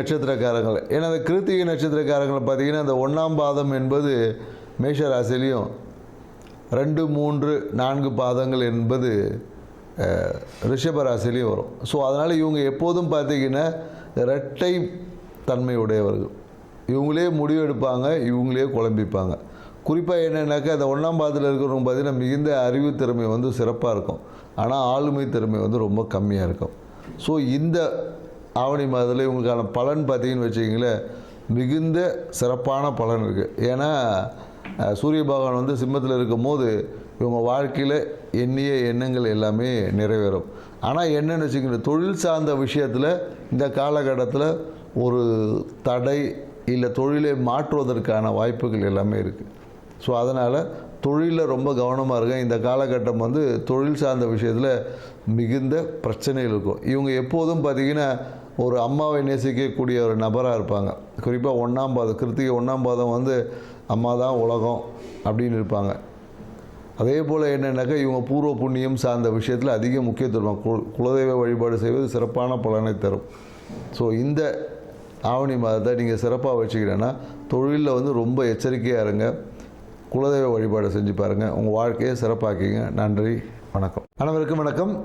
நட்சத்திரக்காரங்கள் ஏன்னா அந்த கிருத்திகை நட்சத்திரக்காரங்களை பார்த்தீங்கன்னா அந்த ஒன்றாம் பாதம் என்பது மேஷ ராசிலையும் ரெண்டு மூன்று நான்கு பாதங்கள் என்பது ரிஷப ராசிலையும் வரும். ஸோ அதனால் இவங்க எப்போதும் பார்த்தீங்கன்னா இரட்டை தன்மையுடையவர்கள். இவங்களே முடிவு எடுப்பாங்க இவங்களே குழம்பிப்பாங்க. குறிப்பாக என்னென்னாக்கா அந்த ஒன்றாம் பாதத்தில் இருக்கிறவங்க பார்த்தீங்கன்னா மிகுந்த அறிவு திறமை வந்து சிறப்பாக இருக்கும். ஆனால் ஆளுமை திறமை வந்து ரொம்ப கம்மியாக இருக்கும். ஸோ இந்த ஆவணி மாதத்தில் இவங்களுக்கான பலன் பார்த்தீங்கன்னு வச்சிங்களேன் மிகுந்த சிறப்பான பலன் இருக்குது ஏன்னா சூரிய பகவான் வந்து சிம்மத்தில் இருக்கும் போது இவங்க வாழ்க்கையில் எண்ணிய எண்ணங்கள் எல்லாமே நிறைவேறும். ஆனால் என்னென்னு வச்சுக்கோங்க தொழில் சார்ந்த விஷயத்தில் இந்த காலகட்டத்தில் ஒரு தடை இல்லை தொழிலை மாற்றுவதற்கான வாய்ப்புகள் எல்லாமே இருக்குது ஸோ அதனால் தொழிலில் ரொம்ப கவனமாக இருக்கேன் இந்த காலகட்டம் வந்து தொழில் சார்ந்த விஷயத்தில் மிகுந்த பிரச்சனைகள் இருக்கும். இவங்க எப்போதும் பார்த்திங்கன்னா ஒரு அம்மாவை நேசிக்கக்கூடிய ஒரு நபராக இருப்பாங்க. குறிப்பாக ஒன்றாம் பாதம் கிருத்திகை ஒன்றாம் பாதம் வந்து அம்மா தான் உலகம் அப்படின்னு இருப்பாங்க. அதே போல் என்னென்னாக்கா இவங்க பூர்வ புண்ணியம் சார்ந்த விஷயத்தில் அதிக முக்கியத்துவம். கு- குலதெய்வ வழிபாடு செய்வது சிறப்பான பலனை தரும். ஸோ இந்த ஆவணி மாதத்தை நீங்கள் சிறப்பாக வச்சுக்கிறேன்னா தொழிலில் வந்து ரொம்ப எச்சரிக்கையாக இருங்க. குலதெய்வ வழிபாடு செஞ்சு பாருங்கள் உங்கள் வாழ்க்கையை சிறப்பாக்கிங்க. நன்றி வணக்கம். அனைவருக்கும் வணக்கம்.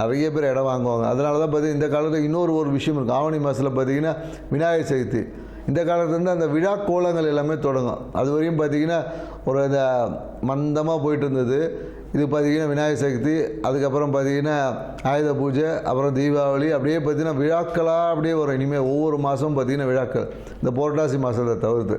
நிறைய பேர் இடம் வாங்குவாங்க. அதனால தான் பார்த்தீங்கன்னா இந்த காலத்தில் இன்னொரு ஒரு விஷயம் இருக்குது ஆவணி மாதத்தில் பார்த்தீங்கன்னா விநாயகர் சதுர்த்தி. இந்த காலத்துலேருந்து அந்த விழா கோலங்கள் எல்லாமே தொடங்கும். அது வரையும் பார்த்தீங்கன்னா ஒரு இந்த மந்தமாக போயிட்டு இருந்தது. இது பார்த்தீங்கன்னா விநாயகர் சதுர்த்தி அதுக்கப்புறம் பார்த்திங்கன்னா ஆயுத பூஜை அப்புறம் தீபாவளி அப்படியே பார்த்தீங்கன்னா விழாக்களாக அப்படியே வரும். இனிமேல் ஒவ்வொரு மாதமும் பார்த்தீங்கன்னா விழாக்கள். இந்த புரட்டாசி மாதத்தை தவிர்த்து.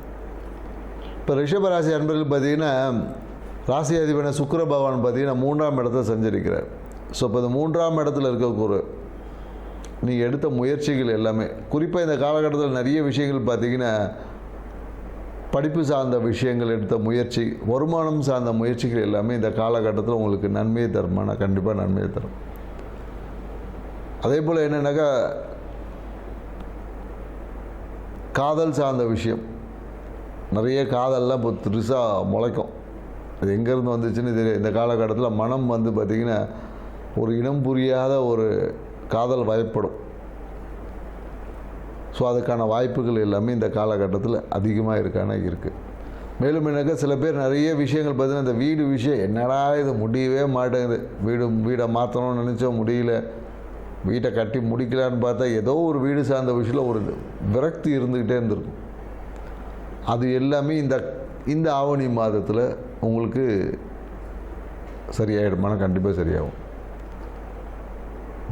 இப்போ ரிஷப ராசி அன்பர்கள் பார்த்தீங்கன்னா ராசி அதிபன சுக்கர பகவான் பார்த்தீங்கன்னா மூன்றாம் இடத்தை சஞ்சரிக்கிறார். ஸோ இப்போ இந்த மூன்றாம் இடத்துல இருக்கக்கூறு நீ எடுத்த முயற்சிகள் எல்லாமே குறிப்பாக இந்த காலகட்டத்தில் நிறைய விஷயங்கள் பார்த்தீங்கன்னா படிப்பு சார்ந்த விஷயங்கள் எடுத்த முயற்சி வருமானம் சார்ந்த முயற்சிகள் எல்லாமே இந்த காலகட்டத்தில் உங்களுக்கு நன்மையை தரும். ஆனால் கண்டிப்பாக நன்மையை தரும். அதே போல் என்னென்னாக்கா காதல் சார்ந்த விஷயம் நிறைய காதல்லாம் இப்போ திருசாக முளைக்கும். அது எங்கேருந்து வந்துச்சுன்னு தெரியும் இந்த காலகட்டத்தில் மனம் வந்து பார்த்திங்கன்னா ஒரு இனம் புரியாத ஒரு காதல் வயப்படும். ஸோ அதுக்கான வாய்ப்புகள் எல்லாமே இந்த காலகட்டத்தில் அதிகமாக இருக்கான இருக்குது மேலும் எனக்கு சில பேர் நிறைய விஷயங்கள் பார்த்தீங்கன்னா இந்த வீடு விஷயம் என்னடா இது முடியவே மாட்டேங்குது. வீடு வீடை மாற்றணும்னு நினச்சோம் முடியல. வீட்டை கட்டி முடிக்கலான்னு பார்த்தா ஏதோ ஒரு வீடு சார்ந்த விஷயத்தில் ஒரு விரக்தி இருந்துக்கிட்டே இருந்திருக்கும். அது எல்லாமே இந்த இந்த ஆவணி மாதத்தில் உங்களுக்கு சரியாயிடுமானா கண்டிப்பாக சரியாகும்.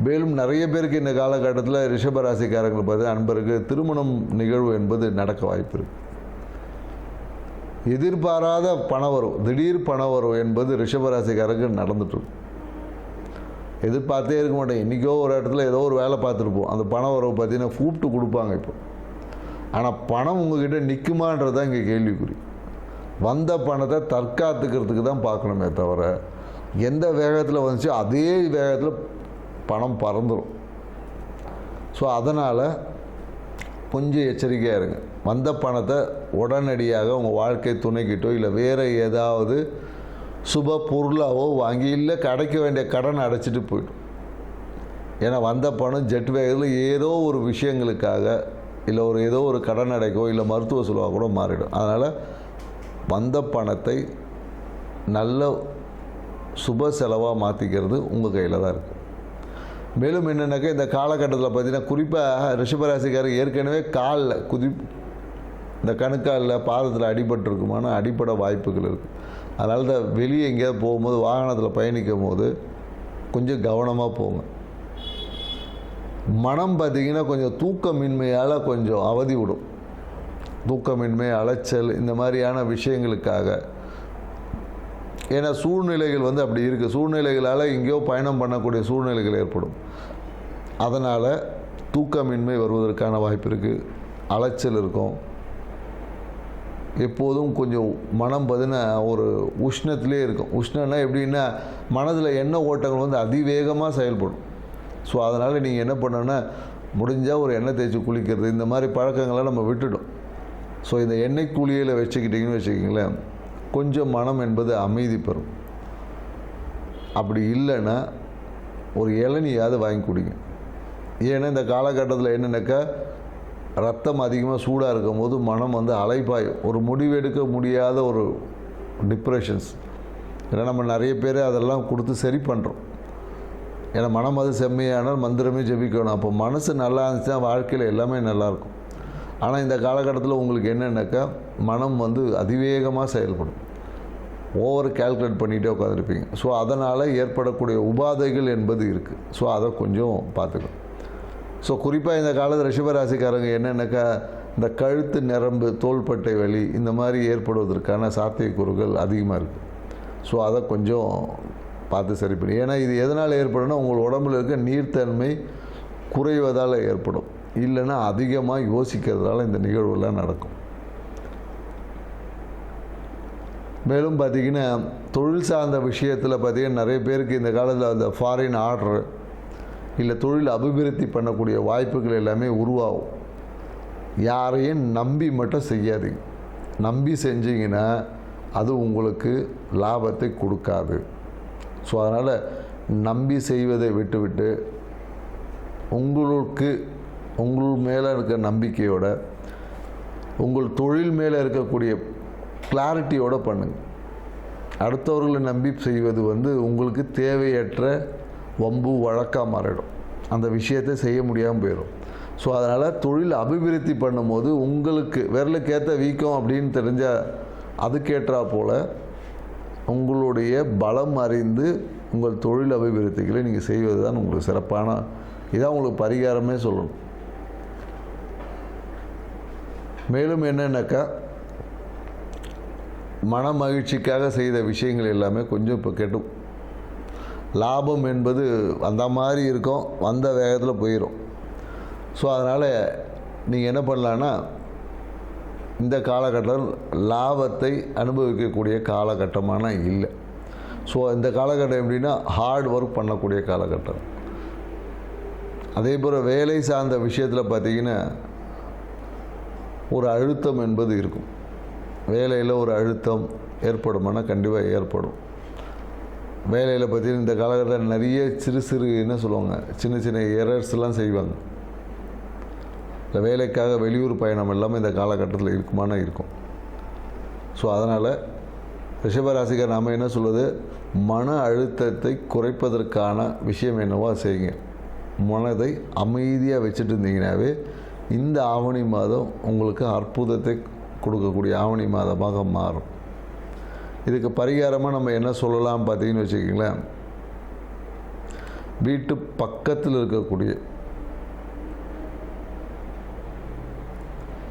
மேலும் நிறைய பேருக்கு இந்த காலகட்டத்தில் ரிஷபராசிக்காரங்களை பார்த்து அன்பருக்கு திருமணம் நிகழ்வு என்பது நடக்க வாய்ப்பு இருக்குது எதிர்பாராத பணவரவு திடீர் பணவரவு என்பது ரிஷபராசிக்காரருக்கு நடந்துட்டுருக்கும் எதிர்பார்த்தே இருக்க மாட்டேன். இன்றைக்கோ ஒரு இடத்துல ஏதோ ஒரு வேலை பார்த்துருப்போம் அந்த பண வரவு பார்த்தீங்கன்னா கூப்பிட்டு கொடுப்பாங்க இப்போ. ஆனால் பணம் உங்ககிட்ட நிற்குமான்றது தான் இங்கே கேள்விக்குறி. வந்த பணத்தை தற்காத்துக்கிறதுக்கு தான் பார்க்கணுமே தவிர எந்த வேகத்தில் வந்துச்சோ அதே வேகத்தில் பணம் பறந்துடும் ஸோ அதனால் கொஞ்சம் எச்சரிக்கையாக இருங்க. வந்த பணத்தை உடனடியாக உங்கள் வாழ்க்கை துணைக்கிட்டோ இல்லை வேறு ஏதாவது சுப பொருளாவோ வாங்கி இல்லை கிடைக்க வேண்டிய கடனை அடைச்சிட்டு போய்டும். ஏன்னா வந்த பணம் ஜெட் வேகத்தில் ஏதோ ஒரு விஷயங்களுக்காக இல்லை ஒரு ஏதோ ஒரு கடன் அடைக்கோ இல்லை மருத்துவ செலவாக கூட மாறிடும். அதனால் வந்த பணத்தை நல்ல சுப செலவாக மாற்றிக்கிறது உங்கள் கையில் தான் இருக்குது மேலும் என்னென்னாக்கா இந்த காலகட்டத்தில் பார்த்தீங்கன்னா குறிப்பாக ரிஷபராசிக்காரர் ஏற்கனவே காலில் குதி இந்த கணுக்காலில் பாதத்தில் அடிபட்டிருக்குமான அடிப்பட வாய்ப்புகள் இருக்குது அதனால் தான் வெளியே எங்கேயாவது போகும்போது வாகனத்தில் பயணிக்கும் போது கொஞ்சம் கவனமாக போங்க. மனம் பார்த்திங்கன்னா கொஞ்சம் தூக்கமின்மையால் கொஞ்சம் அவதி விடும் தூக்கமின்மை அலைச்சல் இந்த மாதிரியான விஷயங்களுக்காக. ஏன்னா சூழ்நிலைகள் வந்து அப்படி இருக்குது சூழ்நிலைகளால் எங்கேயோ பயணம் பண்ணக்கூடிய சூழ்நிலைகள் ஏற்படும். அதனால் தூக்கமின்மை வருவதற்கான வாய்ப்பு இருக்குது அலைச்சல் இருக்கும். எப்போதும் கொஞ்சம் மனம் பார்த்தீங்கன்னா ஒரு உஷ்ணத்திலே இருக்கும். உஷ்ணம்னா எப்படின்னா மனதில் எண்ணெய் ஓட்டங்கள் வந்து அதிவேகமாக செயல்படும். ஸோ அதனால் நீங்கள் என்ன பண்ணணுன்னா முடிஞ்சால் ஒரு எண்ணெய் தேய்ச்சி குளிக்கிறது இந்த மாதிரி பழக்கங்களை நம்ம விட்டுடும் ஸோ இந்த எண்ணெய் குளியலை வச்சுக்கிட்டிங்கன்னு வச்சுக்கிங்களேன் கொஞ்சம் மனம் என்பது அமைதி பெறும். அப்படி இல்லைன்னா ஒரு இளநியாவது வாங்கி குடிங்க. ஏன்னா இந்த காலகட்டத்தில் என்னென்னாக்கா ரத்தம் அதிகமாக சூடாக இருக்கும் போது மனம் வந்து அலைப்பாயும். ஒரு முடிவெடுக்க முடியாத ஒரு டிப்ரெஷன்ஸ் ஏன்னா நம்ம நிறைய பேர் அதெல்லாம் கொடுத்து சரி பண்ணுறோம் ஏன்னா மனம் அது செம்மையானால் மந்திரமே ஜெபிக்கணும். அப்போ மனசு நல்லா இருந்துச்சுன்னா வாழ்க்கையில் எல்லாமே நல்லாயிருக்கும் ஆனால் இந்த காலகட்டத்தில் உங்களுக்கு என்னென்னாக்கா மனம் வந்து அதிவேகமாக செயல்படும். ஓவர் கால்குலேட் பண்ணிகிட்டே உட்காந்துருப்பீங்க ஸோ அதனால் ஏற்படக்கூடிய உபாதைகள் என்பது இருக்குது ஸோ அதை கொஞ்சம் பார்த்துக்கணும். ஸோ குறிப்பாக இந்த காலத்து ரிஷபராசிக்காரங்க என்னென்னாக்கா இந்த கழுத்து நரம்பு தோள்பட்டை வலி இந்த மாதிரி ஏற்படுவதற்கான சாத்தியக்கூறுகள் அதிகமாக இருக்குது ஸோ அதை கொஞ்சம் பார்த்து சரி பண்ணி. ஏன்னா இது எதனால் ஏற்படும்னா உங்கள் உடம்புல இருக்க நீர்த்தன்மை குறைவதால் ஏற்படும். இல்லைன்னா அதிகமாக யோசிக்கிறதால இந்த நிகழ்வுலாம் நடக்கும். மேலும் பார்த்திங்கன்னா தொழில் சார்ந்த விஷயத்தில் பார்த்திங்கன்னா நிறைய பேருக்கு இந்த காலத்தில் அந்த ஃபாரின் ஆர்டர் இல்லை தொழில் அபிவிருத்தி பண்ணக்கூடிய வாய்ப்புகள் எல்லாமே உருவாகும். யாரையும் நம்பி மட்டும் செய்யாதீங்க. நம்பி செஞ்சீங்கன்னா அது உங்களுக்கு லாபத்தை கொடுக்காது. ஸோ அதனால் நம்பி செய்வதை விட்டுவிட்டு உங்களுக்கு உங்கள் மேலே இருக்க நம்பிக்கையோட உங்கள் தொழில் மேலே இருக்கக்கூடிய கிளாரிட்டியோடு பண்ணுங்கள் அடுத்தவர்களை நம்பி செய்வது வந்து உங்களுக்கு தேவையற்ற வம்பு வழக்காக மாறிடும். அந்த விஷயத்தை செய்ய முடியாமல் போயிடும். ஸோ அதனால் தொழில் அபிவிருத்தி பண்ணும்போது உங்களுக்கு விரலுக்கேற்ற வீக்கம் அப்படின்னு தெரிஞ்சால் அதுக்கேற்றா போல் உங்களுடைய பலம் அறிந்து உங்கள் தொழில் அபிவிருத்திகளை நீங்கள் செய்வது தான் உங்களுக்கு சிறப்பான இதான் உங்களுக்கு பரிகாரமே சொல்லணும். மேலும் என்னென்னாக்கா மன மகிழ்ச்சிக்காக செய்த விஷயங்கள் எல்லாமே கொஞ்சம் இப்போ கெட்டும். லாபம் என்பது அந்த மாதிரி இருக்கும் வந்த வேகத்தில் போயிடும் ஸோ அதனால் நீங்கள் என்ன பண்ணலான்னா இந்த காலகட்டம் லாபத்தை அனுபவிக்கக்கூடிய காலகட்டமான இல்லை. ஸோ இந்த காலகட்டம் எப்படின்னா ஹார்ட் ஒர்க் பண்ணக்கூடிய காலகட்டம். அதே போல் வேலை சார்ந்த விஷயத்தில் பார்த்தீங்கன்னா ஒரு அழுத்தம் என்பது இருக்கும். வேலையில் ஒரு அழுத்தம் ஏற்படுமானா கண்டிப்பாக ஏற்படும். வேலையில் பார்த்தீங்கன்னா இந்த காலகட்டத்தில் நிறைய சிறு சிறு என்ன சொல்லுவாங்க சின்ன சின்ன எரர்ஸ்லாம் செய்வாங்க. இந்த வேலைக்காக வெளியூர் பயணம் எல்லாமே இந்த காலகட்டத்தில் இருக்குமானா இருக்கும். ஸோ அதனால் ரிஷபராசிகர் நாம் என்ன சொல்வது மன அழுத்தத்தை குறைப்பதற்கான விஷயம் என்னவோ செய்யுங்க. மனதை அமைதியாக வச்சுட்டு இருந்தீங்கன்னாவே இந்த ஆவணி மாதம் உங்களுக்கு அற்புதத்தை கொடுக்கக்கூடிய ஆவணி மாதமாக மாறும். இதுக்கு பரிகாரமாக நம்ம என்ன சொல்லலாம் பார்த்தீங்கன்னு வச்சுக்கிங்களேன். வீட்டு பக்கத்தில் இருக்கக்கூடிய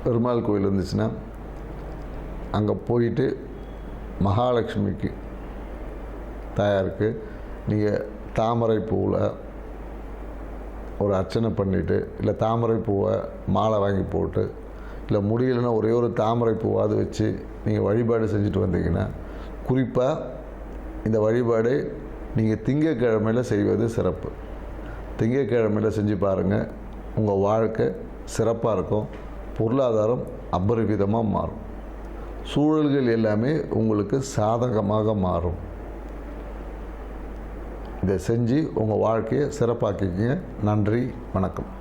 பெருமாள் கோயில் இருந்துச்சுன்னா அங்கே போயிட்டு மகாலட்சுமிக்கு தாயாருக்கு நீங்கள் தாமரை பூவில் ஒரு அர்ச்சனை பண்ணிவிட்டு இல்லை தாமரை பூவை மாலை வாங்கி போட்டு இல்லை முடியலைன்னா ஒரே ஒரு தாமரை பூவாவது வச்சு நீங்கள் வழிபாடு செஞ்சுட்டு வந்தீங்கன்னா குறிப்பாக இந்த வழிபாடு நீங்கள் திங்கக்கிழமையில் செய்வது சிறப்பு. திங்கக்கிழமையில் செஞ்சு பாருங்கள் உங்கள் வாழ்க்கை சிறப்பாக இருக்கும். பொருளாதாரம் அபரிவிதமாக மாறும். சூழல்கள் எல்லாமே உங்களுக்கு சாதகமாக மாறும். இதை செஞ்சு உங்கள் வாழ்க்கையை சிறப்பாக்கிக்கங்க. நன்றி வணக்கம்.